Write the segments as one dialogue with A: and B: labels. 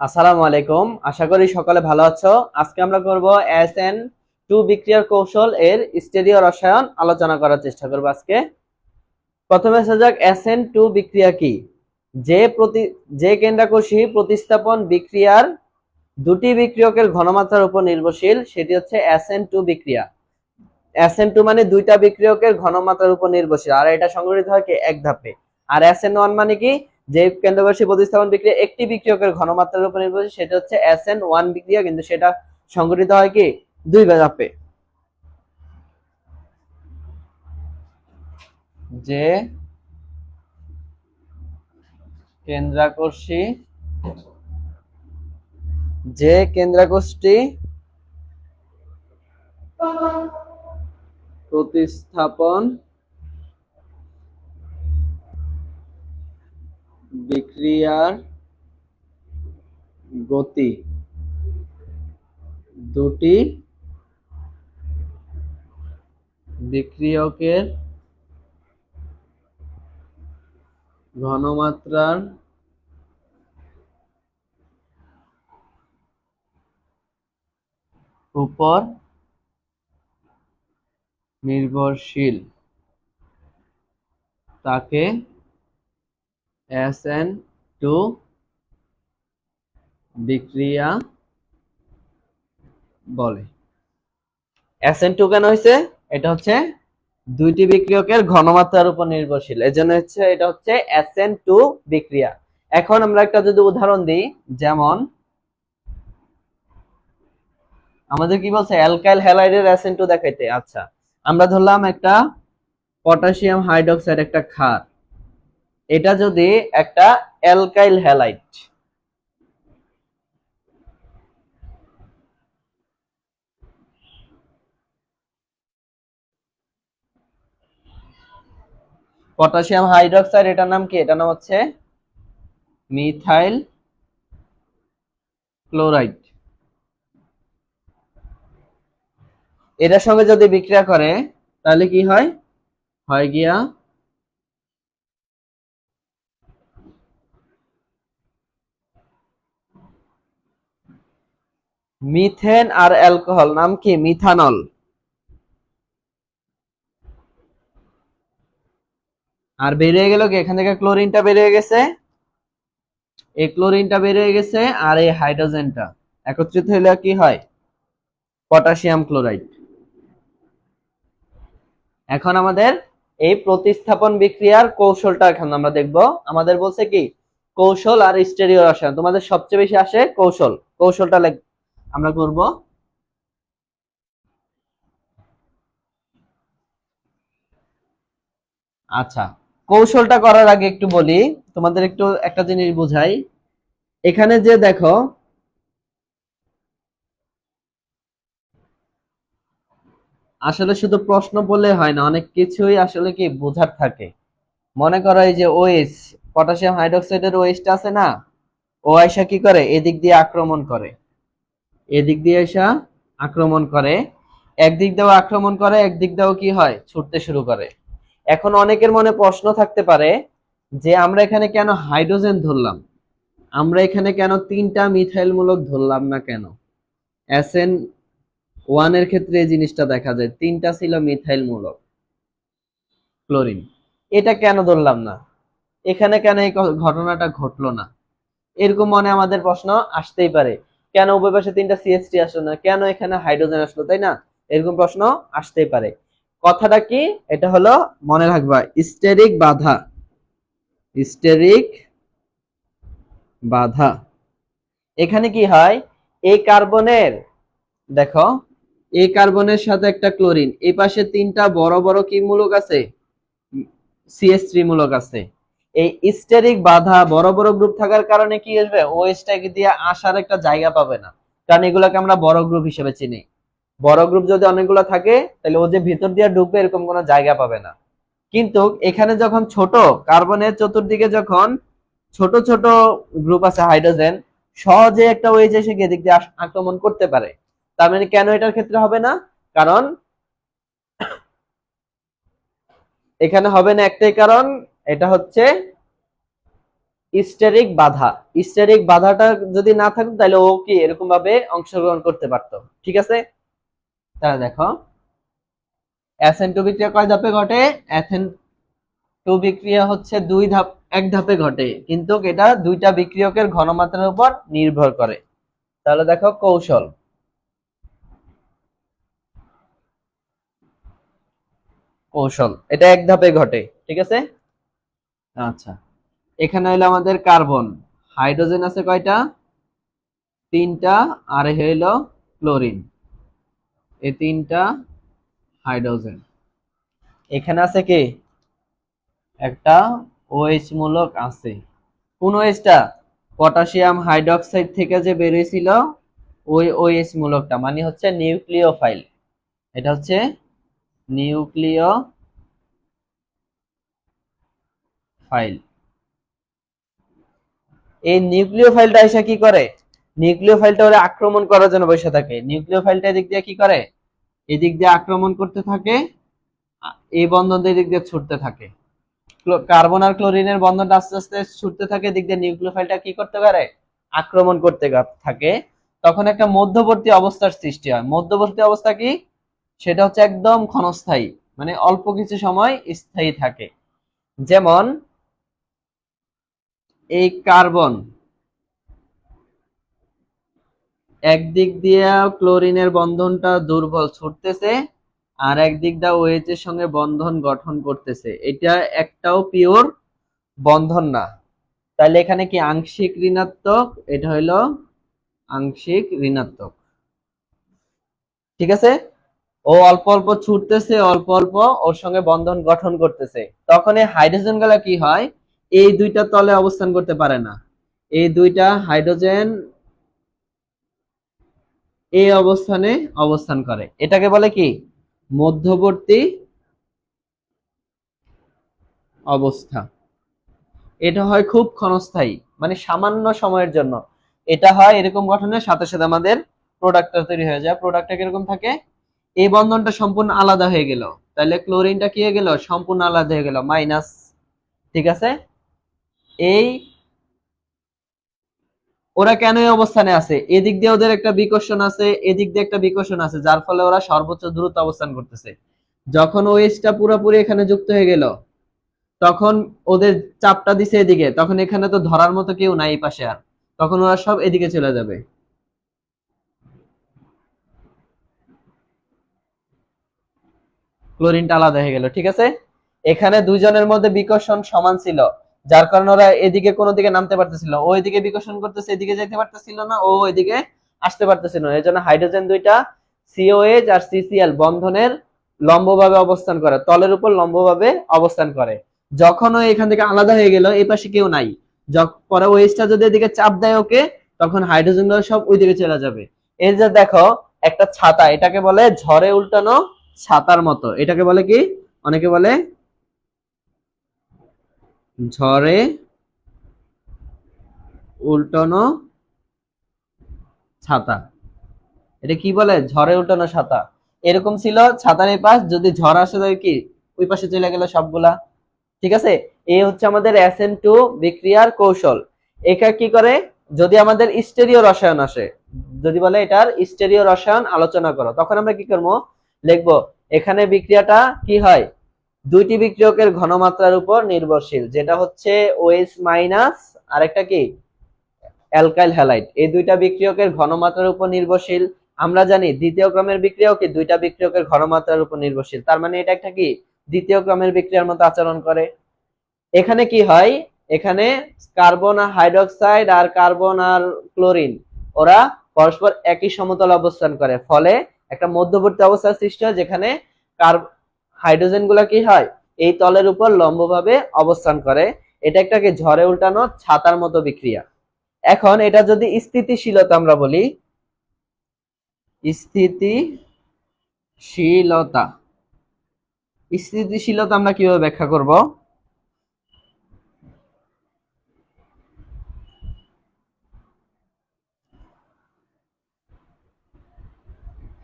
A: আসসালামু আলাইকুম। আশা করি সকলে ভালো আছো। আজকে আমরা করব এস এন টু বিক্রিয়ার কৌশল এর স্টেরিও রসায়ন আলোচনা করার চেষ্টা করব আজকে। প্রথমে আসা যাক এস এন টু বিক্রিয়া কি। যে প্রতি, যে কেন্দ্রাকোষী প্রতিস্থাপন বিক্রিয়ার দুটি বিক্রিয়কের ঘনমাত্রার উপর নির্ভরশীল, সেটি হচ্ছে এস এন টু বিক্রিয়া। এস এন টু মানে দুইটা বিক্রিয়কের ঘনমাত্রার উপর নির্ভরশীল। আর এটা সংগঠিত হয় কি? এক ধাপে। আর এস এন ওয়ান মানে কি? যে কেন্দ্রকোষী প্রতিস্থাপন বিক্রিয়া একটি বিক্রিয়কের ঘনমাত্রার উপর নির্ভরশীল, সেটা হচ্ছে এস এন ওয়ান বিক্রিয়া, কিন্তু সেটা সংগঠিত হয় কি? দুই ধাপে যে কেন্দ্রাকর্ষী যে কেন্দ্রাকোষটি প্রতিস্থাপন বিক্রিয়ার গতি দুটি বিক্রিয়কের ঘনমাত্রার উপর নির্ভরশীল তাকে এস এন টু বিক্রিয়া বলে। এস এন টু কেন হয়েছে এটা হচ্ছে দুইটি বিক্রিয়কের ঘনমাত্রার উপর নির্ভরশীল। এজন্য হচ্ছে এটা হচ্ছে এস এন টু বিক্রিয়া। এখন আমরা একটা যদি উদাহরণ দিই, যেমন আমাদের কি বলছে? অ্যালকাইল হ্যালাইডের এস এন টু দেখাইতে। আচ্ছা আমরা ধরলাম একটা পটাশিয়াম হাইড্রোক্সাইড একটা ক্ষার। এটা যদি একটা অ্যালকাইল হ্যালাইড। পটাশিয়াম হাইড্রক্সাইড, এটার নাম কি? এটার নাম হচ্ছে মিথাইল ক্লোরাইড। এটার সঙ্গে যদি বিক্রিয়া করে, তাহলে কি হয়? হয় গিয়া মিথেন আর অ্যালকোহল, নাম কি? মিথানল। আর বেরিয়ে গেল কি? এখান থেকে ক্লোরিনটা বেরিয়ে গেছে। এই ক্লোরিনটা বেরিয়ে গেছে আর এই হাইড্রোজেনটা। একত্রিত হইলে কি হয়? Potassium chloride. এখন আমাদের এই প্রতিস্থাপন বিক্রিয়ার কৌশলটা এখন আমরা দেখব। আমাদের বলছে কি? কৌশল আর স্টেরিও রসায়ন। তোমাদের সবচেয়ে বেশি আসে কৌশল। কৌশলটা আমরা করব আচ্ছা কৌশলটা করার আগে একটু বলি, তোমাদের একটু একটা জিনিস বুঝাই। এখানে যে দেখো, আসলে শুধু প্রশ্ন বললে হয় না, অনেক কিছুই আসলে কি বোঝার থাকে। মনে করো এই যে ওএস পটাশিয়াম হাইড্রোক্সাইডের ওএসটা আছে না? ও কি করে? এদিক দিয়ে আক্রমণ করে। এদিক দিয়ে এসা আক্রমণ করে, একদিক দিয়েও আক্রমণ করে, একদিক দিয়েও কি হয়? ছুটতে শুরু করে। এখন অনেকের মনে প্রশ্ন থাকতে পারে যে, আমরা এখানে কেন হাইড্রোজেন ধরলাম? আমরা এখানে কেন তিনটা মিথাইল মূলক ধরলাম না কেন? এসএন ওয়ানের ক্ষেত্রে এই জিনিসটা দেখা যায়, তিনটা ছিল মিথাইল মূলক ক্লোরিন। এটা কেন ধরলাম না? এখানে কেন এই ঘটনাটা ঘটলো না? এরকম মনে আমাদের প্রশ্ন আসতেই পারে। কেন উভয় পাশে তিনটা সিএসটি আসলো না? কেন এখানে হাইড্রোজেন আসলো? তাই না? এরকম প্রশ্ন আসতেই পারে। কথাটা কি? এটা হলো মনে রাখবা স্টেরিক বাধা। স্টেরিক বাধা। এখানে কি হয়? এই কার্বনের দেখো এই কার্বনের সাথে একটা ক্লোরিন এই পাশে তিনটা বড় বড় কি মূলক আছে? সিএস থ্রি মূলক আছে। এই স্টেরিক বাধা বড় বড় গ্রুপ থাকার কারণে কি আসবে? ওএসটাকে দিয়ে আসার একটা জায়গা পাবে না। কারণ এগুলোকে আমরা বড় গ্রুপ হিসেবে চিনি। বড় গ্রুপ যদি অনেকগুলো থাকে, তাহলে ও যে ভিতর দিয়ে ঢুকবে এরকম কোনো জায়গা পাবে না। কিন্তু এখানে যখন ছোট কার্বনের চতুর্দিকে যখন ছোট ছোট গ্রুপ আছে হাইড্রোজেন সহজে একটা ওয়েজ এসে গিয়ে দিক দিয়ে আক্রমণ করতে পারে। তার মানে কেন এটার ক্ষেত্রে হবে না? কারণ এখানে হবে না একটাই কারণ এটা হচ্ছে স্টেরিক বাধা। স্টেরিক বাধাটা যদি না থাকতো তাহলে ও কি এরকম ভাবে অংশগ্রহণ করতে পারতো। ঠিক আছে? তাহলে দেখো। অ্যাসেন টু বিক্রিয়া কয় ধাপে ঘটে? অ্যাথেন টু বিক্রিয়া হচ্ছে দুই ধাপ, এক ধাপে ঘটে। কিন্তু এটা দুইটা বিক্রিয়কের ঘনমাত্রার উপর নির্ভর করে। তাহলে দেখো কৌশল। কৌশল। এটা এক ধাপে ঘটে। ঠিক আছে? আচ্ছা। এখানে হলো আমাদের কার্বন। হাইড্রোজেন আছে কয়টা? তিনটা। আর এ হইল ক্লোরিন। এই তিনটা হাইড্রোজেন। এখানে আছে কি? একটা ওএইচ মূলক আছে। কোন ওএইচটা পটাশিয়াম হাইড্রোক্সাইড থেকে যে বেরিয়েছিল ওই ওএইচ মূলকটা। মানে হচ্ছে নিউক্লিওফাইল। এটা হচ্ছে নিউক্লিয় ফাইল। এই নিউক্লিয় ফাইলটা এসে কি করে? নিউক্লিয় ফাইলটা ওরা আক্রমণ করার জন্য বসে থাকে। নিউক্লিয় ফাইলটা এদিক দিয়ে কি করে? এদিক দিয়ে আক্রমণ করতে থাকে, এই বন্ধন এদিক দিয়ে ছুটতে থাকে। কার্বন আর ক্লোরিনের বন্ধনটা আস্তে আস্তে ছুটতে থাকে, এদিক দিয়ে নিউক্লিয় ফাইলটা কি করতে পারে? আক্রমণ করতে থাকে। তখন একটা মধ্যবর্তী অবস্থার সৃষ্টি হয়। মধ্যবর্তী অবস্থা কি? সেটা হচ্ছে একদম ক্ষণস্থায়ী মানে অল্প কিছু সময় স্থায়ী থাকে। যেমন এই কার্বন একদিক দিয়ে ক্লোরিনের বন্ধনটা দুর্বল ছুটতেছে, আর একদিক দিয়ে ওএইচ এর সঙ্গে বন্ধন গঠন করতেছে। এটা একটাও পিওর বন্ধন না। তাহলে এখানে কি আংশিক ঋণাত্মক? এটা হইল আংশিক ঋণাত্মক। ঠিক আছে? ও অল্প অল্প ছুটতেছে, অল্প অল্প ওর সঙ্গে বন্ধন গঠন করতেছে। তখন এই হাইড্রোজেনগুলা কি হয়? এই দুইটা তলে অবস্থান করতে পারে না। এই দুইটা হাইড্রোজেন এই অবস্থানে অবস্থান করে। এটাকে বলে কি? মধ্যবর্তী অবস্থা। এটা হয় খুব ক্ষণস্থায়ী মানে সামান্য সময়ের জন্য। এটা হয় এরকম গঠনের সাথে সাথে আমাদের প্রোডাক্টটা তৈরি হয়ে যায়। প্রোডাক্টটা কীরকম থাকে? এই বন্ধনটা সম্পূর্ণ আলাদা হয়ে গেল। তাহলে ক্লোরিনটা কি হয়ে গেল? সম্পূর্ণ আলাদা হয়ে গেল। মাইনাস ঠিক আছে? এই ওরা কেন এই অবস্থানে আছে? এদিক দিয়ে ওদের একটা বিকর্ষণ আছে, এদিক দিয়ে একটা বিকর্ষণ আছে, যার ফলে ওরা সর্বোচ্চ দূরত্ব অবস্থান করতেছে। যখন ওয়েসটা পুরোপুরি এখানে যুক্ত হয়ে গেল, তখন ওদের চাপটা দিছে এদিকে, তখন এখানে তো ধরার মতো কেউ নাই পাশে আর। তখন ওরা সব এদিকে চলে যাবে। ক্লোরিনটা আলাদা হয়ে গেল, ঠিক আছে? এখানে দুইজনের মধ্যে বিকর্ষণ সমান ছিল। যার কারণে ওরা এদিকে কোনো দিকে নামতে পারতেছিল। ও এদিকে বিকর্ষণ করতেছে, এদিকে যেতে পারতেছিল না, ও এদিকে আসতে পারতেছিল না। এই জন্য হাইড্রোজেন দুইটা সিওএইচ আর সিসিএল বন্ধনের লম্বভাবে অবস্থান করে, তলের উপর লম্বভাবে অবস্থান করে। যখন ও এখান থেকে আলাদা হয়ে গেল, এই পাশে কেউ নাই। পরে ওয়েসটা যদি এদিকে চাপ দেয় ওকে, তখন হাইড্রোজেনগুলো সব ওই দিকে চলে যাবে। এই যে দেখো, একটা ছাতা, এটাকে বলে ঝড়ে উল্টানো ছাতার মতো। এটাকে বলে কি? অনেকে বলে ঝড়ে উল্টানো ছাতা। এটা কি বলে? ঝড়ে উল্টানো ছাতা। এরকম ছিল ছাতার এই পাশ, যদি ঝড় আসে তাহলে কি? ওই পাশে চলে গেল সবগুলা। ঠিক আছে? এই হচ্ছে আমাদের এসএন টু বিক্রিয়ার কৌশল। এটা কি করে? যদি আমাদের স্টেরিও রসায়ন আসে, যদি বলে এটার স্টেরিও রসায়ন আলোচনা করো, তখন আমরা কি করব? লিখব, এখানে বিক্রিয়াটা কি হয়? দুইটি বিক্রিয়কের ঘনমাত্রার উপর নির্ভরশীল, যেটা হচ্ছে ওএস মাইনাস আরেকটা কি? অ্যালকাইল হ্যালাইড এই দুইটা বিক্রিয়কের ঘনমাত্রার উপর নির্ভরশীল। আমরা জানি দ্বিতীয় ক্রমের বিক্রিয়াও কি? দুইটা বিক্রিয়কের ঘনমাত্রার উপর নির্ভরশীল। তার মানে এটা একটা কি? দ্বিতীয় ক্রমের বিক্রিয়ার মতো আচরণ করে। এখানে কি হয়? এখানে কার্বন আর হাইড্রোক্সাইড আর কার্বন আর ক্লোরিন ওরা পরস্পর একই সমতল অবস্থান করে। ফলে একটা মধ্যবর্তী অবস্থার সৃষ্টি হয়, যেখানে হাইড্রোজেনগুলা কি হয়? এই তলের উপর লম্বভাবে অবস্থান করে। এটা একটা কি ঝড়ে উল্টানো ছাতার মতো বিক্রিয়া। এখন এটা যদি স্থিতিশীলতা আমরা বলি, স্থিতিশীলতা। স্থিতিশীলতা আমরা কীভাবে ব্যাখ্যা করব?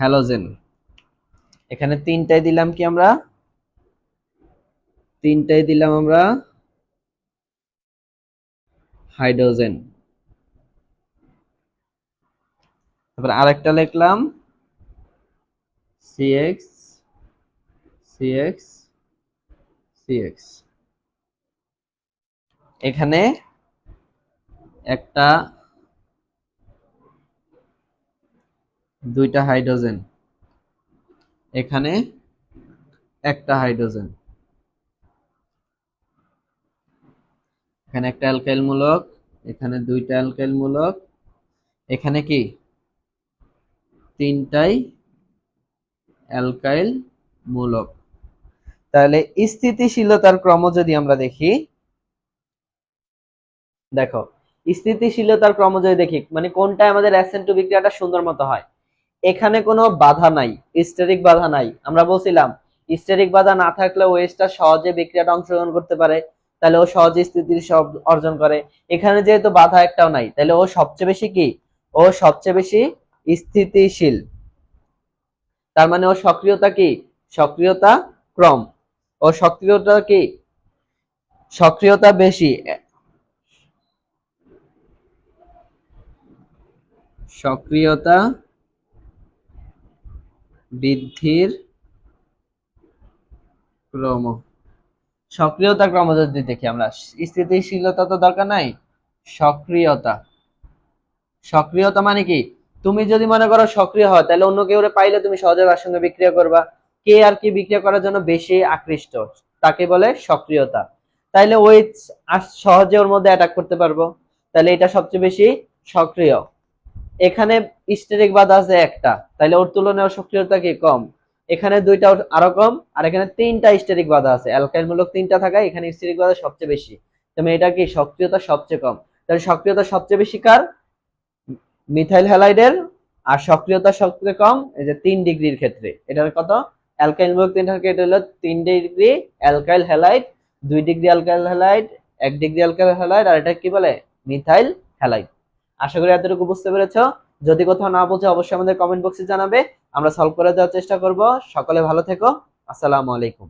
A: হ্যালোজেন। এখানে তিনটাই দিলাম কি আমরা? তিনটাই দিলাম আমরা হাইড্রোজেন। তারপর আরেকটা লিখলাম সিএক্স সিএক্স সিএক্স এখানে একটা, দুইটা হাইড্রোজেন। এখানে একটা হাইড্রোজেন। এখানে একটা অ্যালকাইল মূলক এখানে দুইটা অ্যালকাইল মূলক এখানে কি? তিনটাই অ্যালকাইল মূলক তাহলে স্থিতিশীলতার ক্রম যদি আমরা দেখি, দেখো, স্থিতিশীলতার ক্রম যদি দেখি মানে কোনটা আমাদের অ্যাসেন্ট বিক্রিয়াটা সুন্দর মতো হয়? এখানে কোনো বাধা নাই স্টেরিক বাধা নাই। আমরা বলছিলাম স্টেরিক বাধা না থাকলে ওয়েস্টটা সহজে বিক্রিয়াটা অংশগ্রহণ করতে পারে, তাহলে ও সহজে স্থিতির সব অর্জন করে। এখানে যেহেতু বাধা একটাও নাই, তাহলে ও সবচেয়ে বেশি কি? ও সবচেয়ে বেশি স্থিতিশীল। তার মানে ও সক্রিয়তা কি? সক্রিয়তা ক্রম। ও সক্রিয়তা কি? সক্রিয়তা বেশি। সক্রিয়তা বৃদ্ধির ক্রম। সক্রিয়তা ক্রম যদি দেখি আমরা, স্থিতিশীলতা তো দরকার নাই, সক্রিয়তা। সক্রিয়তা মানে কি? তুমি যদি মনে করো সক্রিয় হয় তাহলে অন্য কেউ পাইলে তুমি সহজে তার সঙ্গে বিক্রিয়া করবা। কে আর কি বিক্রিয়া করার জন্য বেশি আকৃষ্ট? তাকে বলে সক্রিয়তা। তাইলে ওই সহজে ওর মধ্যে অ্যাটাক করতে পারব। তাহলে এটা সবচেয়ে বেশি সক্রিয়। এখানে স্টেরিক বাধা আছে একটা তাহলে ওর তুলনায় সক্রিয়তা কি কম? এখানে দুইটা আরও কম, আর এখানে তিনটা স্টেরিক বাধা আছে। অ্যালকাইল মূলক তিনটা থাকায় এখানে স্টেরিক বাধা সবচেয়ে বেশি। তুমি এটা কি সক্রিয়তা সবচেয়ে কম? তাহলে সক্রিয়তা সবচেয়ে বেশি কার? মিথাইল হ্যালাইডের। আর সক্রিয়তা সবচেয়ে কম, এই যে তিন ডিগ্রির ক্ষেত্রে। এটার কত? অ্যালকাইল মূলক তিনটার ক্ষেত্রে হলো তিন ডিগ্রি অ্যালকাইল হ্যালাইড, দুই ডিগ্রি অ্যালকাইল হ্যালাইড, এক ডিগ্রি অ্যালকাইল হ্যালাইড, আর এটা কি বলে? Methyl halide. আশা করি এতটুকু বুঝতে পেরেছ। যদি কোথাও না বুঝে, অবশ্যই আমাদের কমেন্ট বক্সে জানাবে। আমরা সলভ করে দেওয়ার চেষ্টা করব। সকলে ভালো থেকো। আসসালামু আলাইকুম।